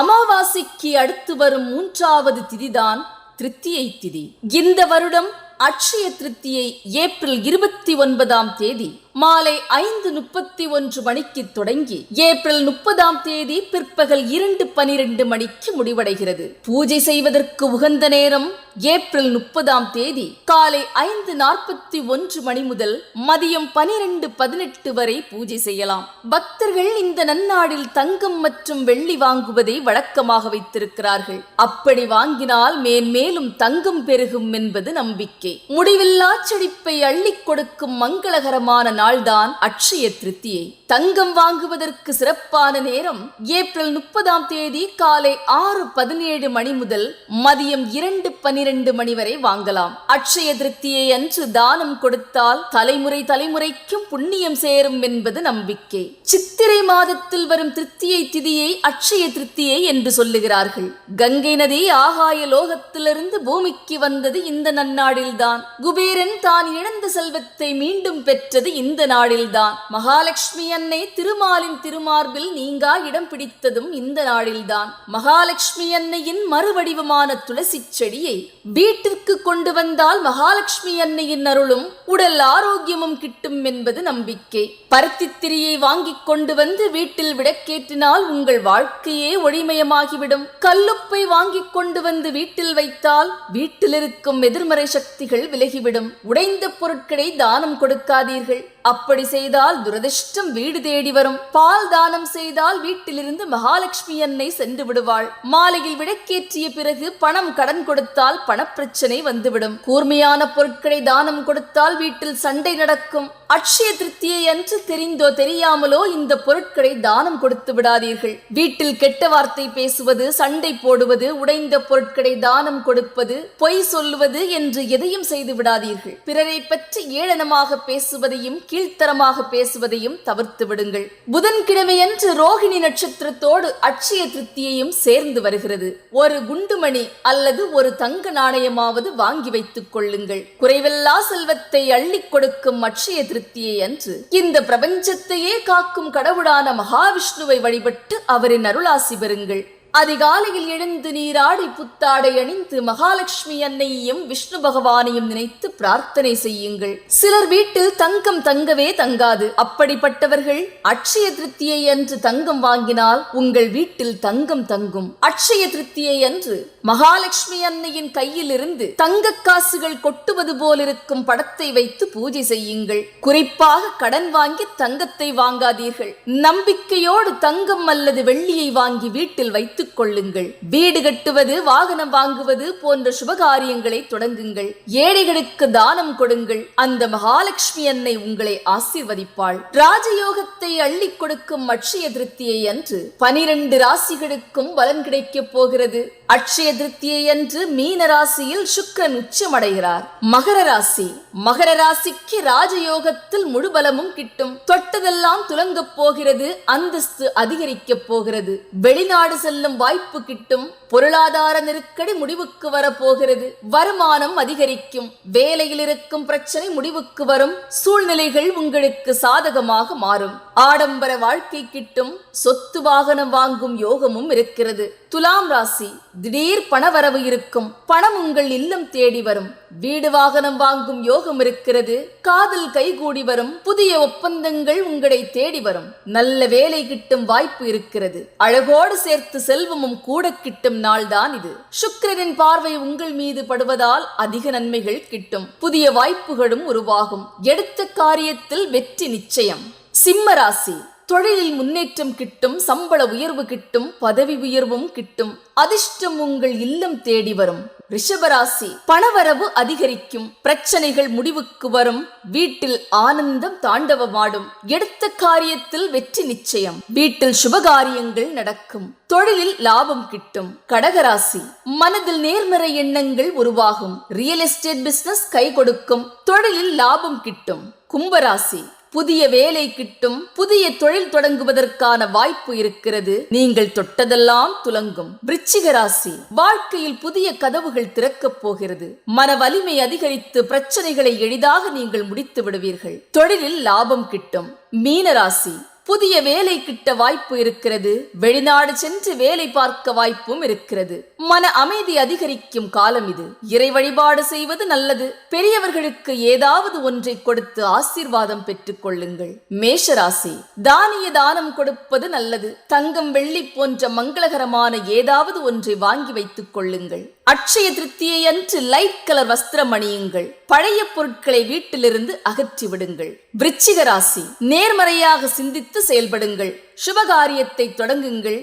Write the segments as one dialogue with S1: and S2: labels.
S1: அமாவாசைக்கு அடுத்து வரும் மூன்றாவது திதிதான் திருத்தியை திதி இந்த வருடம் அட்சய திருத்தியை ஏப்ரல் இருபத்தி ஒன்பதாம் தேதி மாலை ஐந்து முப்பத்தி ஒன்று மணிக்கு தொடங்கி ஏப்ரல் முப்பதாம் தேதி பிற்பகல் இரண்டு பனிரெண்டு மணிக்கு முடிவடைகிறது பூஜை செய்வதற்கு உகந்த நேரம் ஏப்ரல் முப்பதாம் தேதி காலை ஐந்து நாற்பத்தி ஒன்று மணி முதல் மதியம் பனிரெண்டு பதினெட்டு வரை பூஜை செய்யலாம் பக்தர்கள் இந்த நன்னாடில் தங்கம் மற்றும் வெள்ளி வாங்குவதை வழக்கமாக வைத்திருக்கிறார்கள் அப்படி வாங்கினால் மேன்மேலும் தங்கம் பெருகும் என்பது நம்பிக்கை முடிவில்லா செழிப்பை அள்ளி கொடுக்கும் மங்களகரமான நாள்தான் அட்சய திருத்தியை தங்கம் வாங்குவதற்கு சிறப்பான நேரம் ஏப்ரல் முப்பதாம் தேதி காலை ஆறு பதினேழு மணி முதல் மதியம் இரண்டு பனிரெண்டு மணி வரை வாங்கலாம் அட்சய திருப்தியை அன்று தானம் கொடுத்தால் தலைமுறை தலைமுறைக்கும் புண்ணியம் சேரும் என்பது நம்பிக்கை சித்திரை மாதத்தில் வரும் திருப்தியை திதியை அட்சய திருப்தியை என்று சொல்லுகிறார்கள் கங்கை நதி ஆகாய லோகத்திலிருந்து பூமிக்கு வந்தது இந்த நன்னாடில்தான் குபேரன் தான் இழந்த செல்வத்தை மீண்டும் பெற்றது இந்த இந்த நாளில்தான் மகாலட்சுமி அன்னை திருமாலின் திருமார்பில் நீங்கா இடம் பிடித்ததும் இந்த நாளில்தான் மகாலட்சுமி அன்னையின் மறுவடிவமான துளசி செடியை வீட்டிற்கு கொண்டு வந்தால் மகாலட்சுமி அன்னையின் அருளும் உடல் ஆரோக்கியமும் கிட்டும் என்பது நம்பிக்கை பருத்தித்திரியை வாங்கிக் கொண்டு வந்து வீட்டில் விடக்கேற்றினால் உங்கள் வாழ்க்கையே ஒளிமயமாகிவிடும் கல்லுப்பை வாங்கிக் கொண்டு வந்து வீட்டில் வைத்தால் வீட்டில் இருக்கும் எதிர்மறை சக்திகள் விலகிவிடும் உடைந்த பொருட்களை தானம் கொடுக்காதீர்கள் அப்படி செய்தால் துரதிர்ஷ்டம் வீடு தேடி வரும் பால் தானம் செய்தால் வீட்டிலிருந்து மகாலட்சுமி அன்னை சென்று விடுவாள் மாலையில் விடக்கேற்றிய பிறகு பணம் கடன் கொடுத்தால் பணப்பிரச்சனை வந்துவிடும் கூர்மையான பொருட்களை தானம் கொடுத்தால் வீட்டில் சண்டை நடக்கும் அட்சய திருப்தியை அன்று தெரிந்தோ தெரியாமலோ இந்த பொருட்களை தானம் கொடுத்து விடாதீர்கள் வீட்டில் கெட்ட வார்த்தை பேசுவது சண்டை போடுவது உடைந்த பொருட்களை தானம் கொடுப்பது பொய் சொல்லுவது என்று எதையும் செய்து விடாதீர்கள் பிறரை பற்றி ஏளனமாக பேசுவதையும் கீழ்த்தரமாக பேசுவதையும் தவிர்த்து விடுங்கள் புதன்கிழமையன்று ரோகிணி நட்சத்திரத்தோடு அட்சய திருப்தியையும் சேர்ந்து வருகிறது ஒரு குண்டுமணி அல்லது ஒரு தங்க நாணயமாவது வாங்கி வைத்துக் கொள்ளுங்கள் குறைவெல்லா செல்வத்தை அள்ளி கொடுக்கும் அட்சய திருப்தியை அன்று இந்த பிரபஞ்சத்தையே காக்கும் கடவுளான மகாவிஷ்ணுவை வழிபட்டு அவரின் அருளாசி பெறுங்கள் அதிகாலையில் எழுந்து நீராடி புத்தாடை அணிந்து மகாலட்சுமி அன்னையையும் விஷ்ணு பகவானையும் நினைத்து பிரார்த்தனை செய்யுங்கள் சிலர் வீட்டில் தங்கம் தங்கவே தங்காது அப்படிப்பட்டவர்கள் அட்சய திருப்தியை அன்று தங்கம் வாங்கினால் உங்கள் வீட்டில் தங்கம் தங்கும் அட்சய திருப்தியை அன்று மகாலட்சுமி அன்னையின் கையிலிருந்து தங்க காசுகள் கொட்டுவது போலிருக்கும் படத்தை வைத்து பூஜை செய்யுங்கள் குறிப்பாக கடன் வாங்கி தங்கத்தை வாங்காதீர்கள் நம்பிக்கையோடு தங்கம் அல்லது வெள்ளியை வாங்கி வீட்டில் வைத்துக் கொள்ளுங்கள் வீடு கட்டுவது வாகனம் வாங்குவது போன்ற சுபகாரியங்களை தொடங்குங்கள் ஏழைகளுக்கு தானம் கொடுங்கள் அந்த மகாலட்சுமி அன்னை உங்களை ஆசீர்வதிப்பாள் ராஜயோகத்தை அள்ளி கொடுக்கும் அட்சய திருப்தியை அன்று பனிரெண்டு ராசிகளுக்கும் பலன் கிடைக்கப் போகிறது அக்ஷய திருப்தியை அன்று மீன ராசியில் சுக்கரன் உச்சமடைகிறார் மகர ராசி மகர ராசிக்கு ராஜயோகத்தில் முழு பலமும் கிட்டும் தொட்டதெல்லாம் துலங்க போகிறது அந்தஸ்து அதிகரிக்க போகிறது வெளிநாடு செல்லும் வாய்ப்பு கிட்டும் பொருளாதார நெருக்கடி முடிவுக்கு வரப்போகிறது வருமானம் அதிகரிக்கும் வேலையில் இருக்கும் பிரச்சனை முடிவுக்கு வரும் சூழ்நிலைகள் உங்களுக்கு சாதகமாக மாறும் ஆடம்பர வாழ்க்கை கிட்டும் சொத்து வாகனம் வாங்கும் யோகமும் இருக்கிறது துலாம் ராசி திடீர் பணவரவு இருக்கும் பணம் உங்கள் இல்லம் தேடி வரும் வீடு வாகனம் வாங்கும் யோகம் சோகம் இருக்கிறது காதல் கைகூடி வரும் புதிய ஒப்பந்தங்கள் உங்களை தேடி வரும் நல்ல வேலை கிட்டும் வாய்ப்பு இருக்கிறது அழகோடு சேர்த்து செல்வமும் கூட கிட்டும் நாள்தான் இது சுக்கிரனின் பார்வை உங்கள் மீது படுவதால் அதிக நன்மைகள் கிட்டும் புதிய வாய்ப்புகளும் உருவாகும் எடுத்த காரியத்தில் வெற்றி நிச்சயம் சிம்மராசி தொழிலில் முன்னேற்றம் கிட்டும் சம்பள உயர்வு கிட்டும் பதவி உயர்வும் கிட்டும் அதிர்ஷ்டம் உங்கள் இல்லம் தேடி வரும் ரிஷபராசி பணவரவு அதிகரிக்கும் பிரச்சனைகள் முடிவுக்கு வரும் வீட்டில் ஆனந்தம் தாண்டவமாடும் எடுத்த காரியத்தில் வெற்றி நிச்சயம் வீட்டில் சுபகாரியங்கள் நடக்கும் தொழிலில் லாபம் கிட்டும் கடகராசி மனதில் நேர்மறை எண்ணங்கள் உருவாகும் ரியல் எஸ்டேட் பிசினஸ் கை கொடுக்கும் தொழிலில் லாபம் கிட்டும் கும்பராசி புதிய வேலை கிட்டும் புதிய தொழில் தொடங்குவதற்கான வாய்ப்பு இருக்கிறது நீங்கள் தொட்டதெல்லாம் துலங்கும் விருச்சிக ராசி வாழ்க்கையில் புதிய கதவுகள் திறக்கப் போகிறது மன வலிமை அதிகரித்து பிரச்சனைகளை எளிதாக நீங்கள் முடித்து விடுவீர்கள் தொழிலில் லாபம் கிட்டும் மீனராசி புதிய வேலை கிட்ட வாய்ப்பு இருக்கிறது வெளிநாடு சென்று வேலை பார்க்க வாய்ப்பும் இருக்கிறது மன அமைதி அதிகரிக்கும் காலம் இது இறை வழிபாடு செய்வது நல்லது பெரியவர்களுக்கு ஏதாவது ஒன்றை கொடுத்து ஆசீர்வாதம் பெற்றுக் கொள்ளுங்கள் மேஷராசி தானிய தானம் கொடுப்பது நல்லது தங்கம் வெள்ளி போன்ற மங்களகரமான ஏதாவது ஒன்றை வாங்கி வைத்துக் கொள்ளுங்கள் அட்சய திருப்தியை அன்று லைட் கலர் வஸ்திரம் அணியுங்கள் பழைய பொருட்களை வீட்டிலிருந்து அகற்றி விடுங்கள் விருச்சிக ராசி நேர்மறையாக சிந்தித்து செயல்படுங்கள் சுபகாரியத்தை தொடங்குங்கள்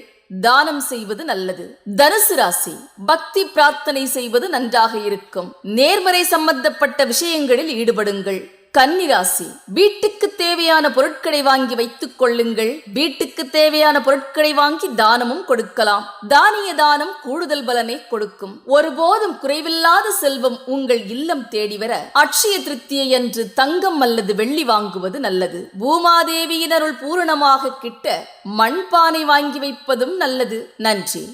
S1: தானம் செய்வது நல்லது தனுசு ராசி பக்தி பிரார்த்தனை செய்வது நன்றாக இருக்கும் நேர்மறை சம்பந்தப்பட்ட விஷயங்களில் ஈடுபடுங்கள் கன்னிராசி வீட்டுக்கு தேவையான பொருட்களை வாங்கி வைத்துக் கொள்ளுங்கள் வீட்டுக்கு தேவையான பொருட்களை வாங்கி தானமும் கொடுக்கலாம் தானிய தானம் கூடுதல் பலனை கொடுக்கும் ஒருபோதும் குறைவில்லாத செல்வம் உங்கள் இல்லம் தேடி வர அட்சய திருப்தியை அன்று தங்கம் அல்லது வெள்ளி வாங்குவது நல்லது பூமாதேவியினருள் பூரணமாக கிட்ட மண்பானை வாங்கி வைப்பதும் நல்லது நன்றி